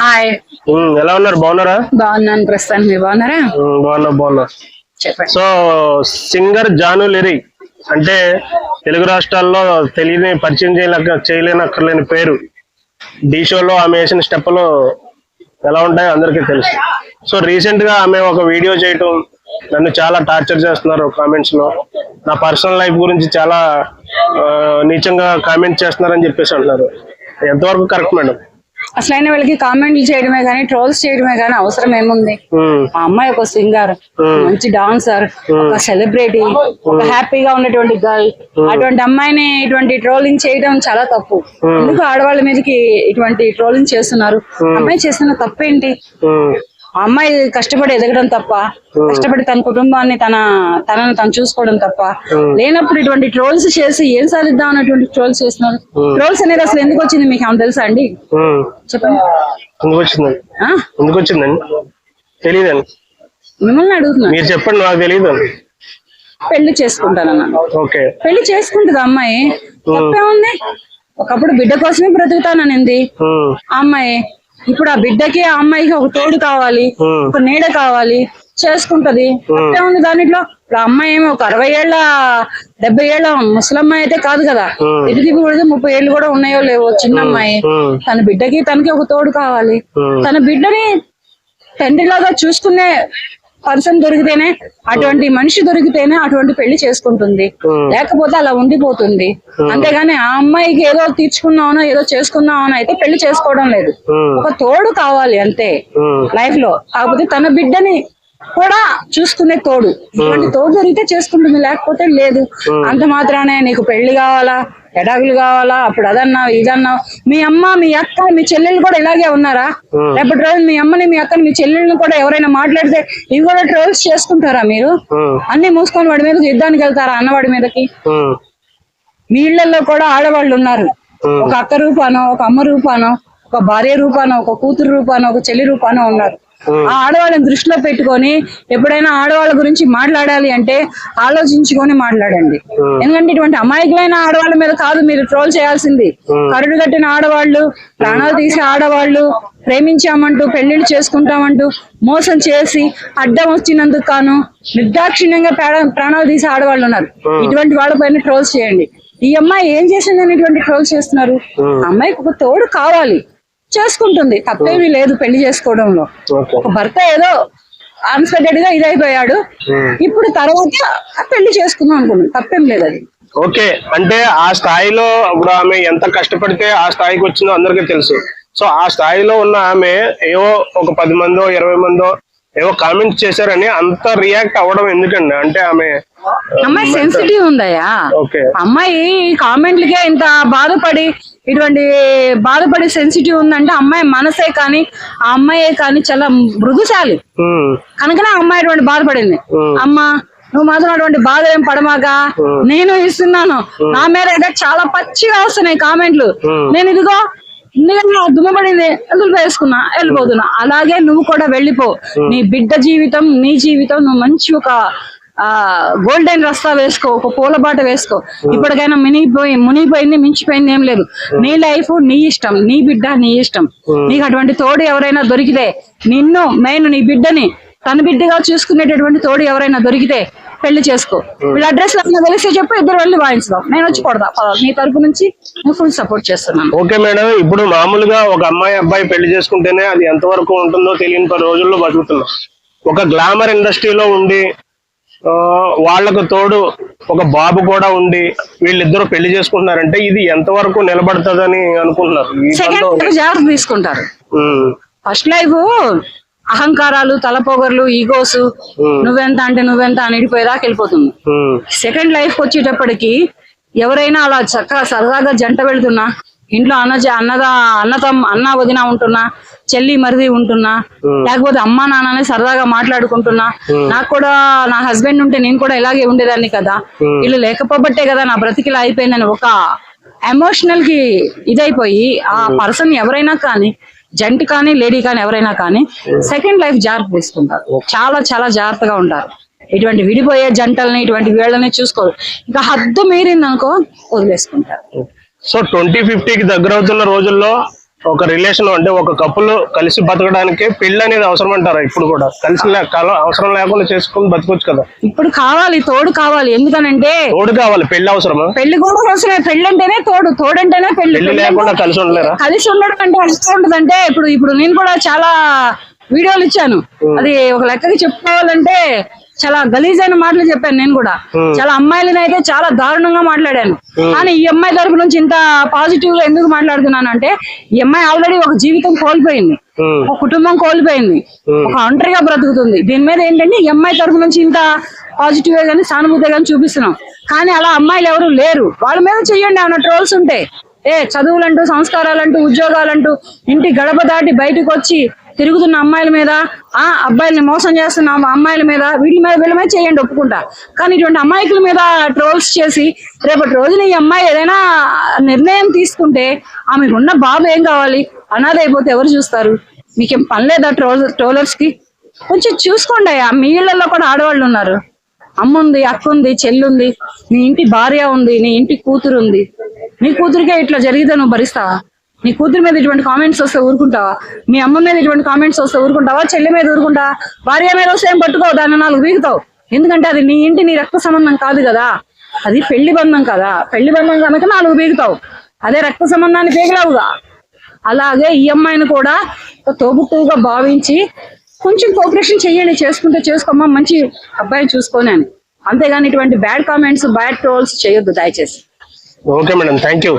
Hi ఎలా ఉన్నారు? బాగున్నారా? బాగున్నాను ప్రస్తుతానికి. మీరు బాగున్నారా? బాగున్నా బాగున్నా. చెప్పండి. సో సింగర్ జాను లిరి అంటే తెలుగు రాష్ట్రాల్లో తెలియని పరిచయం చేయలేక చేయలేనక్కర్లేని పేరు. డీ షోలో ఆమె వేసిన స్టెప్పులు ఎలా ఉంటాయో అందరికీ తెలుసు. సో రీసెంట్గా ఆమె ఒక వీడియో చేయటం నన్ను చాలా టార్చర్ చేస్తున్నారు కామెంట్స్లో నా పర్సనల్ లైఫ్ గురించి చాలా నీచంగా కామెంట్ చేస్తున్నారని చెప్పేసి అంటున్నారు. ఎంతవరకు కరెక్ట్ మేడం? అసలైన వాళ్ళకి కామెంట్లు చేయడమే కానీ ట్రోల్స్ చేయడమే కానీ అవసరం ఏముంది? ఆ అమ్మాయి ఒక సింగర్ మంచి డాన్సర్ ఒక సెలబ్రిటీ ఒక హ్యాపీగా ఉన్నటువంటి గర్ల్. అటువంటి అమ్మాయిని ఇటువంటి ట్రోలింగ్ చేయడం చాలా తప్పు. ఎందుకు ఆడవాళ్ళ మీదకి ఇటువంటి ట్రోలింగ్ చేస్తున్నారు? అమ్మాయి చేస్తున్న తప్పేంటి? అమ్మాయి కష్టపడి ఎదగడం తప్ప కష్టపడి తన కుటుంబాన్ని తన తనను తను చూసుకోవడం తప్ప లేనప్పుడు ఇటువంటి ట్రోల్స్ చేసి ఏం సాధిద్దాం అన్నటువంటి ట్రోల్స్ చేస్తున్నారు? ట్రోల్స్ అనేది అసలు ఎందుకు వచ్చింది మీకు ఏమైనా తెలుసా అండి. చెప్పండి. ఎందుకు వచ్చిందండి? తెలియదండి మిమ్మల్ని అడుగుతున్నా. మీరు చెప్పండి నాకు తెలియదు పెళ్ళి చేసుకుంటానన్నాను ఓకే. పెళ్ళి చేసుకుంటుంది అమ్మాయి? ఒకప్పుడు బిడ్డ కోసమే బ్రతుకుతాననింది. అమ్మాయి ఇప్పుడు ఆ బిడ్డకి ఆ అమ్మాయికి ఒక తోడు కావాలి ఒక నీడ కావాలి చేసుకుంటది. ఉంది దానిట్లో. ఇప్పుడు అమ్మాయి ఏమో ఒక అరవై ఏళ్ళ డెబ్బై ఏళ్ళ ముసలమ్మాయి అయితే కాదు కదా. తిప్పి కూడా ముప్పై ఏళ్ళు కూడా ఉన్నాయో లేవో చిన్న అమ్మాయి తన బిడ్డకి తనకి ఒక తోడు కావాలి. తన బిడ్డని తండ్రిలాగా చూసుకునే పర్సన్ దొరికితేనే అటువంటి మనిషి దొరికితేనే అటువంటి పెళ్ళి చేసుకుంటుంది. ఉమ్, లేకపోతే అలా ఉండిపోతుంది. అంతేగాని ఆ అమ్మాయికి ఏదో తీర్చుకుందామనో ఏదో చేసుకుందామనో అయితే పెళ్ళి చేసుకోవడం లేదు. ఉమ్, ఒక తోడు కావాలి అంతే లైఫ్లో కాకపోతే తన బిడ్డని కూడా చూసుకునే తోడు. ఇటువంటి తోడు దొరికితే చేసుకుంటుంది లేకపోతే లేదు. అంత మాత్రానే నీకు పెళ్ళి కావాలా? ఎడాకులు కావాలా? అప్పుడు అదన్నావు ఇదన్నావు మీ అమ్మ మీ అక్క మీ చెల్లెళ్ళు కూడా ఇలాగే ఉన్నారా. రేపటి రోజు మీ అమ్మని మీ అక్కని మీ చెల్లెళ్ళని కూడా ఎవరైనా మాట్లాడితే ఇవి కూడా ట్రోల్స్ చేసుకుంటారా మీరు? అన్ని మూసుకొని వాడి మీదకి యుద్ధానికి వెళ్తారా అన్నవాడి మీదకి? మీ ఇళ్ళలో కూడా ఆడవాళ్ళు ఉన్నారు. ఒక అక్క రూపానో ఒక అమ్మ రూపానో ఒక భార్య రూపానో ఒక కూతురు రూపానో ఒక చెల్లి రూపానో ఉన్నారు. ఆ ఆడవాళ్ళని దృష్టిలో పెట్టుకొని ఎప్పుడైనా ఆడవాళ్ళ గురించి మాట్లాడాలి అంటే ఆలోచించుకొని మాట్లాడండి. ఎందుకంటే ఇటువంటి అమాయకులైన ఆడవాళ్ళ మీద కాదు మీరు ట్రోల్ చేయాల్సింది. కరుడు కట్టిన ఆడవాళ్ళు ప్రాణాలు తీసే ఆడవాళ్ళు ప్రేమించామంటూ పెళ్ళిళ్ళు చేసుకుంటామంటూ మోసం చేసి అడ్డం వచ్చినందుకు కాను నిర్దాక్షిణ్యంగా ప్రాణ- ప్రాణాలు తీసే ఆడవాళ్ళు ఉన్నారు. ఇటువంటి వాళ్ళపైన ట్రోల్స్ చేయండి. ఈ అమ్మాయి ఏం చేసిందని ఇటువంటి ట్రోల్స్ చేస్తున్నారు? అమ్మాయికి ఒక తోడు కావాలి. చేసుకుంటుంది. తప్పేమీ లేదు పెళ్ళి చేసుకోవడంలో. ఒక భర్త ఏదో అన్ఎక్స్పెక్టెడ్గా ఇదైపోయాడు. ఉమ్. ఇప్పుడు తర్వాత పెళ్ళి చేసుకుందాం అనుకున్నాను తప్పేం లేదు అది. ఓకే. అంటే ఆ స్థాయిలో ఇప్పుడు ఆమె ఎంత కష్టపడితే ఆ స్థాయికి వచ్చిందో అందరికీ తెలుసు. సో ఆ స్థాయిలో ఉన్న ఆమె ఏవో ఒక పది మందో ఇరవై మందో ఏవో కామెంట్స్ చేశారని అంత రియాక్ట్ అవ్వడం ఎందుకండి? అంటే ఆమె అమ్మాయి సెన్సిటివ్ ఉందయ్యా. ఓకే అమ్మాయి కామెంట్లకే ఇంత బాధపడి ఇటువంటి బాధపడి సెన్సిటివ్ ఉందంటే అమ్మాయి మనసే కానీ ఆ అమ్మాయే కానీ చాలా మృదుశాలి. ఉమ్, కనుకనే అమ్మాయి అటువంటి బాధపడింది. ఉమ్, అమ్మా నువ్వు మాత్రం అటువంటి బాధ ఏం పడమాక నేను ఇస్తున్నాను. నా మీద చాలా పచ్చిగా వస్తున్నాయి కామెంట్లు. నేను ఇదిగో ఎందుకంటే దుమ్మబడింది వేసుకున్నా? వెళ్ళిపోతున్నా. అలాగే నువ్వు కూడా వెళ్ళిపో. నీ బిడ్డ జీవితం నీ జీవితం నువ్వు మంచి ఒక ఆ గోల్డెన్ రస్తా వేసుకో ఒక పూల బాట వేసుకో. ఇప్పటికైనా మునిగిపోయి మునిగిపోయింది మించిపోయింది ఏం లేదు. నీ లైఫ్ నీ ఇష్టం నీ బిడ్డ నీ ఇష్టం. నీకు అటువంటి తోడు ఎవరైనా దొరికితే నిన్ను మెయిన్ నీ బిడ్డని తన బిడ్డగా చూసుకునేటటువంటి తోడు ఎవరైనా దొరికితే పెళ్ళి చేసుకో. వీళ్ళ అడ్రస్ తెలిస్తే చెప్పు ఇద్దరు వెళ్ళి వాయించుదాం. నేను వచ్చి కొడతా పద. నీ తరపు నుంచి నేను ఫుల్ సపోర్ట్ చేస్తున్నాను. ఓకే మేడం ఇప్పుడు మామూలుగా ఒక అమ్మాయి అబ్బాయి పెళ్ళి చేసుకుంటేనే అది ఎంతవరకు ఉంటుందో తెలియని పది రోజుల్లో బతుకుతున్నాం. ఒక గ్లామర్ ఇండస్ట్రీలో ఉండి ఆ, వాళ్ళకు తోడు ఒక బాబు కూడా ఉండి వీళ్ళిద్దరూ పెళ్ళి చేసుకుంటున్నారంటే ఇది ఎంతవరకు నిలబడుతుందని అనుకుంటున్నారు? జాగ్రత్త తీసుకుంటారు. ఫస్ట్ లైఫ్ అహంకారాలు తలపోగర్లు ఈగోస్ నువ్వెంత అంటే నువ్వెంత అని ఇడిపోయేదాకా వెళ్ళిపోతుంది. సెకండ్ లైఫ్ వచ్చేటప్పటికి ఎవరైనా అలా చక్కగా సరదాగా జంట వెళ్తున్నా ఇంట్లో అన్న అన్నదా అన్నతం అన్న వదిన ఉంటున్నా చెల్లి మరిది ఉంటున్నా లేకపోతే అమ్మా నాన్నని సరదాగా మాట్లాడుకుంటున్నా నాకు కూడా నా హస్బెండ్ ఉంటే నేను కూడా ఇలాగే ఉండేదాన్ని కదా. వీళ్ళు లేకపోబట్టే కదా నా బ్రతికిలా అయిపోయిందని ఒక ఎమోషనల్కి ఇదైపోయి ఆ పర్సన్ ఎవరైనా కానీ జంట కానీ లేడీ కానీ ఎవరైనా కానీ సెకండ్ లైఫ్ జాగ్రత్త తీసుకుంటారు. చాలా చాలా జాగ్రత్తగా ఉంటారు. ఇటువంటి విడిపోయే జంటల్ని ఇటువంటి వీళ్ళని చూసుకోరు. ఇంకా హద్దు మీరింది అనుకో వదిలేసుకుంటారు సో ట్వంటీ ఫిఫ్టీకి దగ్గర అవుతున్న రోజుల్లో ఒక రిలేషన్ అంటే ఒక కప్పుల్ కలిసి బతకడానికి పెళ్ళి అనేది అవసరం అంటారా ఇప్పుడు కూడా? కలిసి అవసరం లేకుండా చేసుకుని బతకొచ్చు కదా. ఇప్పుడు కావాలి తోడు కావాలి. ఎందుకనంటే తోడు కావాలి పెళ్ళి అవసరమా? పెళ్ళి కూడా అవసరమే. పెళ్ళి అంటేనే తోడు తోడంటేనే పెళ్ళి పెళ్ళి లేకుండా కలిసి ఉండలేరా? కలిసి ఉండడం అంటే ఎట్లా ఉంటదంటే ఇప్పుడు ఇప్పుడు నేను కూడా చాలా వీడియోలు ఇచ్చాను. అది ఒక లెక్కకి చెప్పుకోవాలంటే చాలా గలీజ్ అయిన మాటలు చెప్పాను నేను కూడా. చాలా అమ్మాయిలని అయితే చాలా దారుణంగా మాట్లాడాను. కానీ ఈ అమ్మాయి తరపు నుంచి ఇంత పాజిటివ్గా ఎందుకు మాట్లాడుతున్నాను అంటే ఈ అమ్మాయి ఆల్రెడీ ఒక జీవితం కోల్పోయింది. ఒక కుటుంబం కోల్పోయింది. ఒక ఒంటరిగా బ్రతుకుతుంది. దీని మీద ఏంటంటే ఈ అమ్మాయి తరపు నుంచి ఇంత పాజిటివ్గా కానీ సానుభూతి కానీ చూపిస్తున్నాం. కానీ అలా అమ్మాయిలు ఎవరు లేరు. వాళ్ళ మీద చెయ్యండి ఏమైనా ట్రోల్స్ ఉంటే. ఏ చదువులంటూ సంస్కారాలంటూ ఉద్యోగాలంటూ ఇంటి గడప దాటి బయటకు వచ్చి తిరుగుతున్న అమ్మాయిల మీద ఆ అబ్బాయిల్ని మోసం చేస్తున్న అమ్మాయిల మీద వీళ్ళ మీద వీళ్ళ మీద చేయండి ఒప్పుకుంటా. కానీ ఇటువంటి అమ్మాయికుల మీద ట్రోల్స్ చేసి రేపటి రోజున ఈ అమ్మాయి ఏదైనా నిర్ణయం తీసుకుంటే ఆమెకున్న బాబు ఏం కావాలి? అనాథ అయిపోతే ఎవరు చూస్తారు? మీకేం పని లేదా ట్రోల్ ట్రోలర్స్కి కొంచెం చూసుకోండి అయ్యా. మీ ఇళ్ళలో కూడా ఆడవాళ్ళు ఉన్నారు. అమ్మ ఉంది అక్క ఉంది చెల్లుంది నీ ఇంటి భార్య ఉంది నీ ఇంటి కూతురు ఉంది నీ కూతురికే ఇట్లా జరిగితే నువ్వు భరిస్తావా? నీ కూతురు మీద ఇటువంటి కామెంట్స్ వస్తే ఊరుకుంటావా? మీ అమ్మ మీద ఇటువంటి కామెంట్స్ వస్తే ఊరుకుంటావా? చెల్లి మీద ఊరుకుంటా? భార్య మీద వస్తే ఏం పట్టుకోవు? దాన్ని నాలుగు వీగుతావు. ఎందుకంటే అది నీ ఇంటి నీ రక్త సంబంధం కాదు కదా. అది పెళ్ళి బంధం కదా. పెళ్ళి బంధం కనుక నాలుగు బీగుతావు అదే రక్త సంబంధాన్ని బీగలేవుగా అలాగే ఈ అమ్మాయిని కూడా ఒక తోబుట్టువుగా భావించి కొంచెం కోఆపరేషన్ చెయ్యండి. చేసుకుంటే చేసుకోమ్మా మంచి అబ్బాయి చూసుకొని అని. అంతేగాని ఇటువంటి బ్యాడ్ కామెంట్స్ బ్యాడ్ ట్రోల్స్ చేయొద్దు దయచేసి. Okay madam thank you